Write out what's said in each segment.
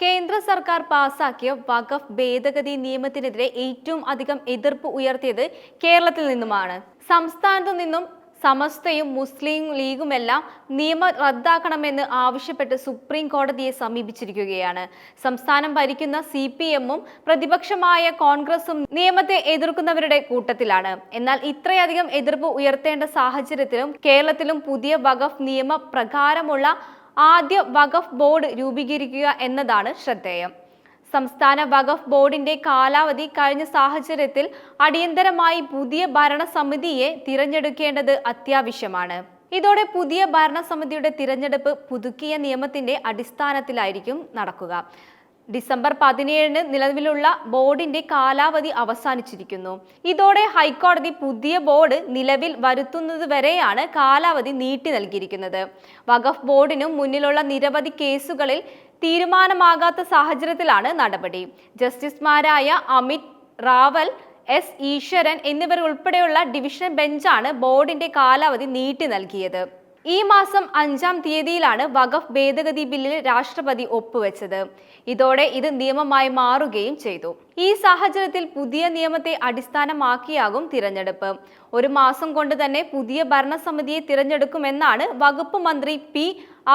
കേന്ദ്ര സർക്കാർ പാസാക്കിയ വഖഫ് ഭേദഗതി നിയമത്തിനെതിരെ ഏറ്റവും അധികം എതിർപ്പ് ഉയർത്തിയത് കേരളത്തിൽ നിന്നുമാണ്. സംസ്ഥാനത്തു നിന്നും സമസ്തയും മുസ്ലിം ലീഗുമെല്ലാം നിയമം റദ്ദാക്കണമെന്ന് ആവശ്യപ്പെട്ട് സുപ്രീം കോടതിയെ സമീപിച്ചിരിക്കുകയാണ്. സംസ്ഥാനം ഭരിക്കുന്ന സി പി എമ്മും പ്രതിപക്ഷമായ കോൺഗ്രസും നിയമത്തെ എതിർക്കുന്നവരുടെ കൂട്ടത്തിലാണ്. എന്നാൽ ഇത്രയധികം എതിർപ്പ് ഉയർത്തേണ്ട സാഹചര്യത്തിലും കേരളത്തിലും പുതിയ വഖഫ് നിയമ പ്രകാരമുള്ള ആദ്യ വഖഫ് ബോർഡ് രൂപീകരിക്കുക എന്നതാണ് ശ്രദ്ധേയം. സംസ്ഥാന വഖഫ് ബോർഡിന്റെ കാലാവധി കഴിഞ്ഞ സാഹചര്യത്തിൽ അടിയന്തരമായി പുതിയ ഭരണസമിതിയെ തിരഞ്ഞെടുക്കേണ്ടത് അത്യാവശ്യമാണ്. ഇതോടെ പുതിയ ഭരണസമിതിയുടെ തിരഞ്ഞെടുപ്പ് പുതുക്കിയ നിയമത്തിന്റെ അടിസ്ഥാനത്തിലായിരിക്കും നടക്കുക. ഡിസംബർ പതിനേഴിന് നിലവിലുള്ള ബോർഡിന്റെ കാലാവധി അവസാനിച്ചിരിക്കുന്നു. ഇതോടെ ഹൈക്കോടതി പുതിയ ബോർഡ് നിലവിൽ വരുത്തുന്നതുവരെയാണ് കാലാവധി നീട്ടി നൽകിയിരിക്കുന്നത്. വഖഫ് ബോർഡിനും മുന്നിലുള്ള നിരവധി കേസുകളിൽ തീരുമാനമാകാത്ത സാഹചര്യത്തിലാണ് നടപടി. ജസ്റ്റിസുമാരായ അമിത് റാവൽ എസ് ഈശ്വരൻ എന്നിവർ ഉൾപ്പെടെയുള്ള ഡിവിഷൻ ബെഞ്ചാണ് ബോർഡിന്റെ കാലാവധി നീട്ടി നൽകിയത്. ഈ മാസം അഞ്ചാം തീയതിയിലാണ് വഖഫ് ഭേദഗതി ബില്ലിൽ രാഷ്ട്രപതി ഒപ്പുവെച്ചത്. ഇതോടെ ഇത് നിയമമായി മാറുകയും ചെയ്തു. ഈ സാഹചര്യത്തിൽ പുതിയ നിയമത്തെ അടിസ്ഥാനമാക്കിയാകും തിരഞ്ഞെടുപ്പ്. ഒരു മാസം കൊണ്ട് തന്നെ പുതിയ ഭരണസമിതിയെ തിരഞ്ഞെടുക്കുമെന്നാണ് വകുപ്പ് മന്ത്രി പി.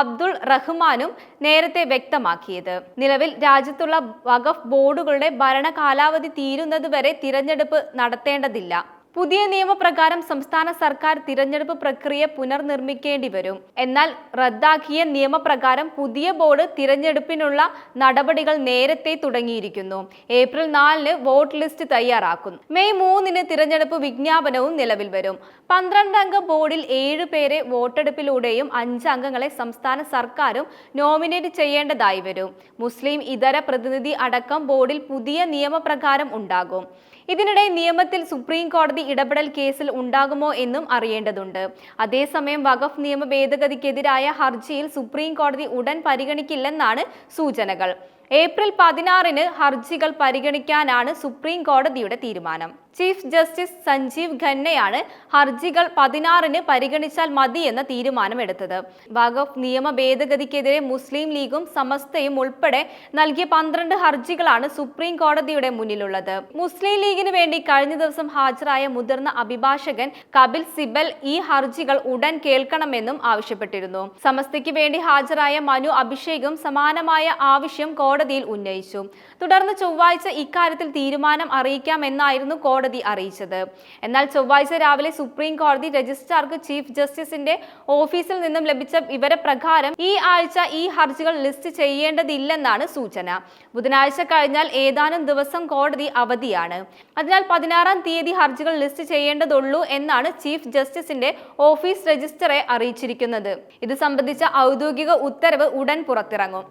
അബ്ദുൾ റഹ്മാനും നേരത്തെ വ്യക്തമാക്കിയത്. നിലവിൽ രാജ്യത്തുള്ള വഖഫ് ബോർഡുകളുടെ ഭരണ കാലാവധി തീരുന്നതുവരെ തിരഞ്ഞെടുപ്പ് നടത്തേണ്ടതില്ല. പുതിയ നിയമപ്രകാരം സംസ്ഥാന സർക്കാർ തിരഞ്ഞെടുപ്പ് പ്രക്രിയ പുനർനിർമ്മിക്കേണ്ടി വരും എന്നാൽ റദ്ദാക്കിയ നിയമപ്രകാരം പുതിയ ബോർഡ് തിരഞ്ഞെടുപ്പിനുള്ള നടപടികൾ നേരത്തെ തുടങ്ങിയിരിക്കുന്നു. ഏപ്രിൽ നാലിന് വോട്ട് ലിസ്റ്റ് തയ്യാറാക്കും. മെയ് മൂന്നിന് തിരഞ്ഞെടുപ്പ് വിജ്ഞാപനവും നിലവിൽ വരും. പന്ത്രണ്ടംഗ ബോർഡിൽ ഏഴ് പേരെ വോട്ടെടുപ്പിലൂടെയും അഞ്ചംഗങ്ങളെ സംസ്ഥാന സർക്കാരും നോമിനേറ്റ് ചെയ്യേണ്ടതായി വരും. മുസ്ലിം ഇതര പ്രതിനിധി അടക്കം ബോർഡിൽ പുതിയ നിയമപ്രകാരം ഉണ്ടാകും. ഇതിനിടെ നിയമത്തിൽ സുപ്രീം കോടതി ഇടപെടൽ കേസിൽ ഉണ്ടാകുമോ എന്നും അറിയേണ്ടതുണ്ട്. അതേസമയം വഖഫ് നിയമ ഭേദഗതിക്കെതിരായ ഹർജിയിൽ സുപ്രീം കോടതി ഉടൻ പരിഗണിക്കില്ലെന്നാണ് സൂചനകൾ. ഏപ്രിൽ പതിനാറിന് ഹർജികൾ പരിഗണിക്കാനാണ് സുപ്രീം കോടതിയുടെ തീരുമാനം. ചീഫ് ജസ്റ്റിസ് സഞ്ജീവ് ഖന്നയാണ് ഹർജികൾ പതിനാറിന് പരിഗണിച്ചാൽ മതി എന്ന തീരുമാനമെടുത്തത്. വഖഫ് നിയമ ഭേദഗതിക്കെതിരെ മുസ്ലിം ലീഗും സമസ്തയും ഉൾപ്പെടെ നൽകിയ പന്ത്രണ്ട് ഹർജികളാണ് സുപ്രീം കോടതിയുടെ മുന്നിലുള്ളത്. മുസ്ലിം ലീഗിന് വേണ്ടി കഴിഞ്ഞ ദിവസം ഹാജരായ മുതിർന്ന അഭിഭാഷകൻ കപിൽ സിബൽ ഈ ഹർജികൾ ഉടൻ കേൾക്കണമെന്നും ആവശ്യപ്പെട്ടിരുന്നു. സമസ്തയ്ക്ക് വേണ്ടി ഹാജരായ മനു അഭിഷേകും സമാനമായ ആവശ്യം കോടതിയിൽ ഉന്നയിച്ചു. തുടർന്ന് ചൊവ്വാഴ്ച ഇക്കാര്യത്തിൽ തീരുമാനം അറിയിക്കാമെന്നായിരുന്നു കോടതി അറിയിച്ചത്. എന്നാൽ ചൊവ്വാഴ്ച രാവിലെ സുപ്രീം കോടതി രജിസ്ട്രാർക്ക് ചീഫ് ജസ്റ്റിസിന്റെ ഓഫീസിൽ നിന്നും ലഭിച്ച വിവരപ്രകാരം ഈ ആഴ്ച ഈ ഹർജികൾ ലിസ്റ്റ് ചെയ്യേണ്ടതില്ലെന്നാണ് സൂചന. ബുധനാഴ്ച കഴിഞ്ഞാൽ ഏതാനും ദിവസം കോടതി അവധിയാണ്. അതിനാൽ പതിനാറാം തീയതി ഹർജികൾ ലിസ്റ്റ് ചെയ്യേണ്ടതുള്ളൂ എന്നാണ് ചീഫ് ജസ്റ്റിസിന്റെ ഓഫീസ് രജിസ്റ്ററെ അറിയിച്ചിരിക്കുന്നത്. ഇത് സംബന്ധിച്ച ഔദ്യോഗിക ഉത്തരവ് ഉടൻ പുറത്തിറങ്ങും.